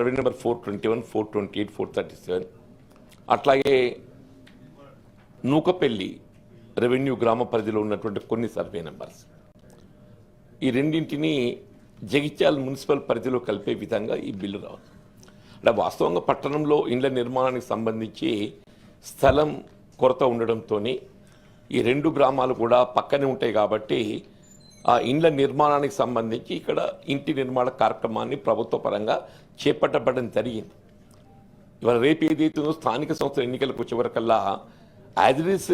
Survey number four twenty one four twenty eight four thirty seven అట్లాగే Nukapelli revenue గ్రామ పరిధిలో ఉన్నటువంటి కొన్ని సర్వే నెంబర్స్ ఈ రెండింటిని జగిత్యాల మున్సిపల్ పరిధిలో కలిపే విధంగా ఈ బిల్లు రావాలి. అంటే వాస్తవంగా పట్టణంలో ఇండ్ల నిర్మాణానికి సంబంధించి స్థలం కొరత ఉండడంతో ఈ రెండు గ్రామాలు కూడా పక్కనే ఉంటాయి కాబట్టి ఆ ఇండ్ల నిర్మాణానికి సంబంధించి ఇక్కడ ఇంటి నిర్మాణ కార్యక్రమాన్ని ప్రభుత్వ పరంగా చేపట్టబడడం జరిగింది. ఇవాళ రేపు ఏదైతుందో స్థానిక సంస్థల ఎన్నికలకు వచ్చే వరకల్లా యాజ్ ఇట్ ఈస్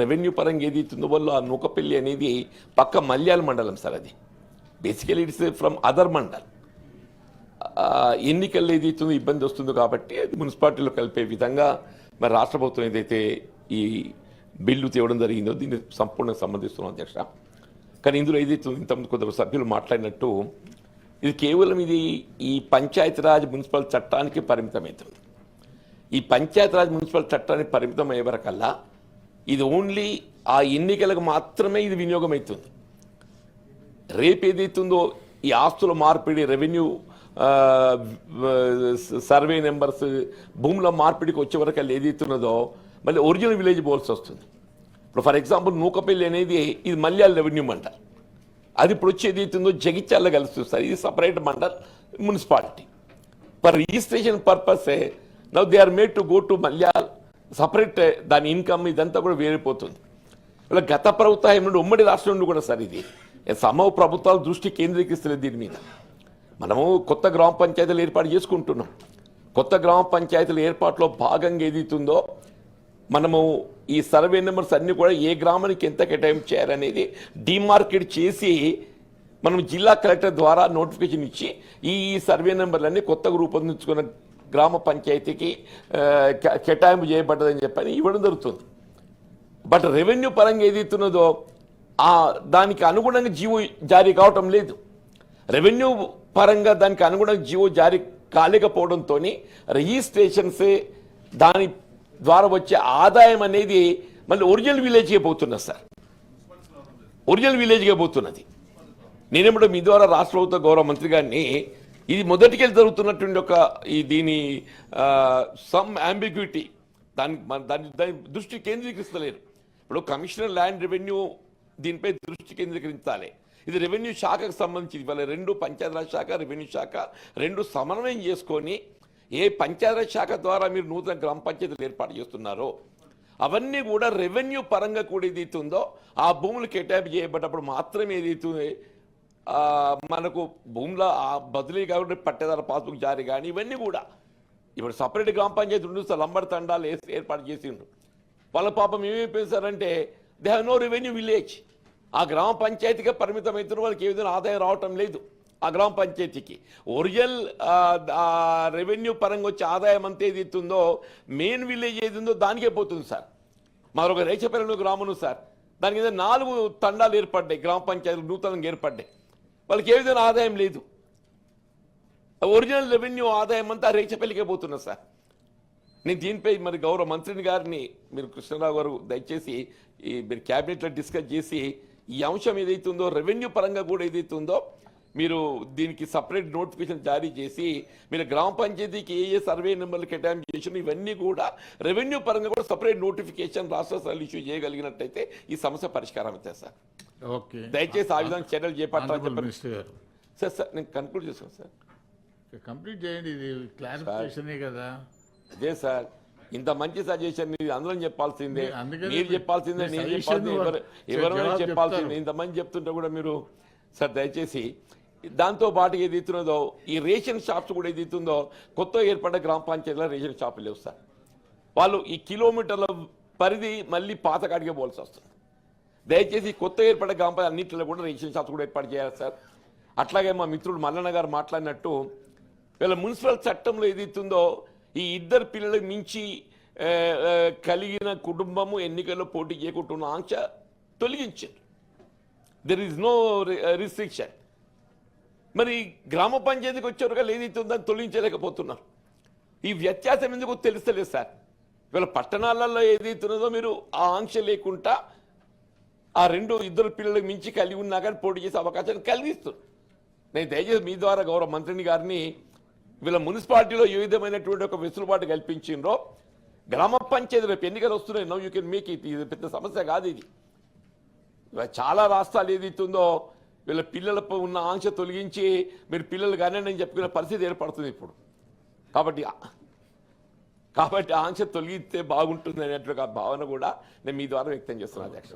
రెవెన్యూ పరంగా ఏదైతుందో వల్ల ఆ నూకపల్లి అనేది పక్క మల్యాల మండలం సార్ అది. Basically it's from other mandal. ఎన్నికల్లో ఎన్నికల్లో ఏదైతుందో ఇబ్బంది వస్తుందో కాబట్టి అది మున్సిపాలిటీలో కలిపే విధంగా మరి రాష్ట్ర ప్రభుత్వం ఏదైతే ఈ బిల్లు తేవడం జరిగిందో దీన్ని సంపూర్ణంగా సంబంధిస్తున్నాం అధ్యక్ష. కానీ ఇందులో ఏదైతే ఇంతకుముందు కొందరు సభ్యులు మాట్లాడినట్టు ఇది కేవలం ఇది ఈ పంచాయతీరాజ్ మున్సిపల్ చట్టానికి పరిమితమవుతుంది. ఈ పంచాయతీరాజ్ మున్సిపల్ చట్టానికి పరిమితం అయ్యే వరకల్లా ఇది ఓన్లీ ఆ ఎన్నికలకు మాత్రమే ఇది వినియోగం అవుతుంది రేపు ఏదైతుందో ఈ ఆస్తుల మార్పిడి రెవెన్యూ సర్వే నెంబర్స్ భూముల మార్పిడికి వచ్చే వరకు అది ఏదైతున్నదో మళ్ళీ ఒరిజినల్ విలేజ్ పోవాల్సి వస్తుంది ఇప్పుడు ఫర్ ఎగ్జాంపుల్ నూకపల్లి అనేది ఇది మల్యాల రెవెన్యూ అంటారు. అది ఇప్పుడు వచ్చి ఏదైతుందో జగిత్యాల కలుస్తుంది సార్ ఇది separate mandal municipality for registration purpose now they are made to go to Malyal separate దాని ఇన్కమ్ ఇదంతా కూడా వేరిపోతుంది. ఇలా గత ప్రభుత్వం నుండి ఉమ్మడి రాష్ట్రం నుండి కూడా సార్ ఇది. సమూహ ప్రభుత్వాలు దృష్టి కేంద్రీకరిస్తలేదు దీని మీద. మనము కొత్త గ్రామ పంచాయతీలు ఏర్పాటు చేసుకుంటున్నాం. కొత్త గ్రామ పంచాయతీల ఏర్పాటులో భాగంగా ఏదైతుందో మనము ఈ సర్వే నెంబర్స్ అన్నీ కూడా ఏ గ్రామానికి ఎంత కేటాయింపు చేయాలనేది డిమార్కెట్ చేసి మనం జిల్లా కలెక్టర్ ద్వారా నోటిఫికేషన్ ఇచ్చి ఈ సర్వే నెంబర్లన్నీ కొత్తగా రూపొందించుకున్న గ్రామ పంచాయతీకి కేటాయింపు చేయబడ్డదని చెప్పని ఇవ్వడం జరుగుతుంది. బట్ రెవెన్యూ పరంగా ఏదైతున్నదో ఆ దానికి అనుగుణంగా జీవో జారీ కావటం లేదు. రెవెన్యూ పరంగా దానికి అనుగుణంగా జీవో జారీ కాలేకపోవడంతో రిజిస్ట్రేషన్స్ దాని ద్వారా వచ్చే ఆదాయం అనేది మళ్ళీ ఒరిజినల్ విలేజ్కే పోతున్నది సార్. ఒరిజినల్ విలేజ్కే పోతున్నది. నేనేమంటే మీ ద్వారా రాష్ట్ర ప్రభుత్వ గౌరవ మంత్రి గారిని ఇది మొదటికెళ్ళి జరుగుతున్నటువంటి ఒక ఈ దీని సమ్ అంబిగ్యూటీ దాని దాని దాని దృష్టి కేంద్రీకరిస్తలేరు ఇప్పుడు కమిషనర్ ల్యాండ్ రెవెన్యూ దీనిపై దృష్టి కేంద్రీకరించాలి. ఇది రెవెన్యూ శాఖకు సంబంధించి ఇవాళ రెండు పంచాయతీరాజ్ శాఖ రెవెన్యూ శాఖ రెండు సమన్వయం చేసుకొని ఏ పంచాయతీ శాఖ ద్వారా మీరు నూతన గ్రామ పంచాయతీలు ఏర్పాటు చేస్తున్నారో అవన్నీ కూడా రెవెన్యూ పరంగా కూడా ఏదైతుందో ఆ భూములు కేటాయింపు చేయబడ్డప్పుడు మాత్రమే ఏదైతుంది మనకు భూముల బదిలీ కాబట్టి పట్టేదార పాస్బుక్ జారీ కానీ ఇవన్నీ కూడా ఇప్పుడు సపరేట్ గ్రామ పంచాయతీ ఉండు సార్ లంబడి తండాలు వేసి ఏర్పాటు చేసిండ్రు. వాళ్ళ పాపం ఏమైపోయింది సార్ అంటే they have no revenue village ఆ గ్రామ పంచాయతీగా పరిమితం అవుతున్న వాళ్ళకి ఏ విధంగా ఆదాయం రావటం లేదు. ఆ గ్రామ పంచాయతీకి. ఒరిజినల్ రెవెన్యూ పరంగా వచ్చే ఆదాయం అంతా ఏది ఇస్తుందో మెయిన్ విలేజ్ ఏది ఉందో దానికే పోతుంది సార్. మరొక రేచపల్లి గ్రామం సార్. దానికి ఏదో నాలుగు తండాలు ఏర్పడ్డాయి గ్రామ పంచాయతీలు నూతనంగా ఏర్పడ్డాయి. వాళ్ళకి ఏ విధంగా ఆదాయం లేదు. ఒరిజినల్ రెవెన్యూ ఆదాయం అంతా రేచపల్లికే పోతున్నా సార్. నేను దీనిపై మరి గౌరవ మంత్రిని గారిని మీరు కృష్ణరావు గారు దయచేసి ఈ మీరు క్యాబినెట్లో డిస్కస్ చేసి ఈ అంశం ఏదైతుందో ఉందో రెవెన్యూ పరంగా కూడా ఏదైతుందో మీరు దీనికి సపరేట్ నోటిఫికేషన్ జారీ చేసి మీరు గ్రామ పంచాయతీకి ఏ ఏ సర్వే నెంబర్లు కేటాయింపు చేసిన ఇవన్నీ కూడా రెవెన్యూ పరంగా కూడా సపరేట్ నోటిఫికేషన్ రాష్ట్ర స్థాయిలో ఇష్యూ చేయగలిగినట్టయితే ఈ సమస్య పరిష్కారం అవుతుంది సార్. ఓకే. దయచేసి ఆ విధంగా చర్యలు చేపట్టాలని చెప్పండి. సార్ సార్ నేను కన్క్లూడ్ చేస్తాను సార్. కంప్లీట్ చేయండి ఇది క్లారిఫికేషనే కదా. అదే సార్ ఇంత మంచి సజెషన్ అందరం చెప్పాల్సిందే. మీరు చెప్పాల్సిందే నేను చెప్పాల్సిందే. ఎవరైనా చెప్పాల్సిందే. చెప్తారు. ఇంతమంది చెప్తుంటే కూడా మీరు సార్ దయచేసి దాంతో పాటు ఏది ఇస్తున్నదో ఈ రేషన్ షాప్స్ కూడా ఏది ఇస్తుందో కొత్త ఏర్పడ్డ గ్రామ పంచాయతీలో రేషన్ షాపులు లేవు సార్. వాళ్ళు ఈ కిలోమీటర్ల పరిధి మళ్ళీ పాత కాడికే పోవాల్సి వస్తుంది. దయచేసి కొత్త ఏర్పడ్డ గ్రామ పంచాయతీ అన్నింటిలో కూడా రేషన్ షాప్స్ కూడా ఏర్పాటు చేయాలి సార్. అట్లాగే మా మిత్రుడు మల్లన్న గారు మాట్లాడినట్టు వీళ్ళ మున్సిపల్ చట్టంలో ఏది ఇస్తుందో ఈ ఇద్దరు పిల్లలకు మించి కలిగిన కుటుంబము ఎన్నికల్లో పోటీ చేయకుంటున్న ఆంక్ష తొలగించారు. దెర్ ఈజ్ నో రిస్ట్రిక్షన్ మరి గ్రామ పంచాయతీకి వచ్చేవరకు ఏదైతే ఉందని తొలగించలేకపోతున్నారు. ఈ వ్యత్యాసం ఎందుకు తెలుస్తలేదు సార్. వీళ్ళ పట్టణాలలో ఏదైతున్నదో మీరు ఆ ఆంక్ష లేకుండా ఆ రెండు ఇద్దరు పిల్లలకు మించి కలిగి ఉన్నా కానీ పోటీ చేసే అవకాశాన్ని కలిగిస్తుంది నేను దయచేసి మీ ద్వారా గౌరవ మంత్రిని గారిని వీళ్ళ మున్సిపాలిటీలో ఏ విధమైనటువంటి ఒక వెసులుబాటు కల్పించిండ్రో గ్రామ పంచాయతీ రేపు ఎన్నికలు వస్తున్నాయి. నో యూ కెన్ మేక్ ఇది పెద్ద సమస్య కాదు ఇది. చాలా రాష్ట్రాలు ఏదైతుందో వీళ్ళ పిల్లలపై ఉన్న ఆంక్ష తొలగించి మీరు పిల్లలు కానీ నేను చెప్పుకునే పరిస్థితి ఏర్పడుతుంది ఇప్పుడు. కాబట్టి కాబట్టి ఆంక్ష తొలగిస్తే బాగుంటుంది అనేటువంటి భావన కూడా నేను మీ ద్వారా వ్యక్తం చేస్తున్నాను అధ్యక్ష.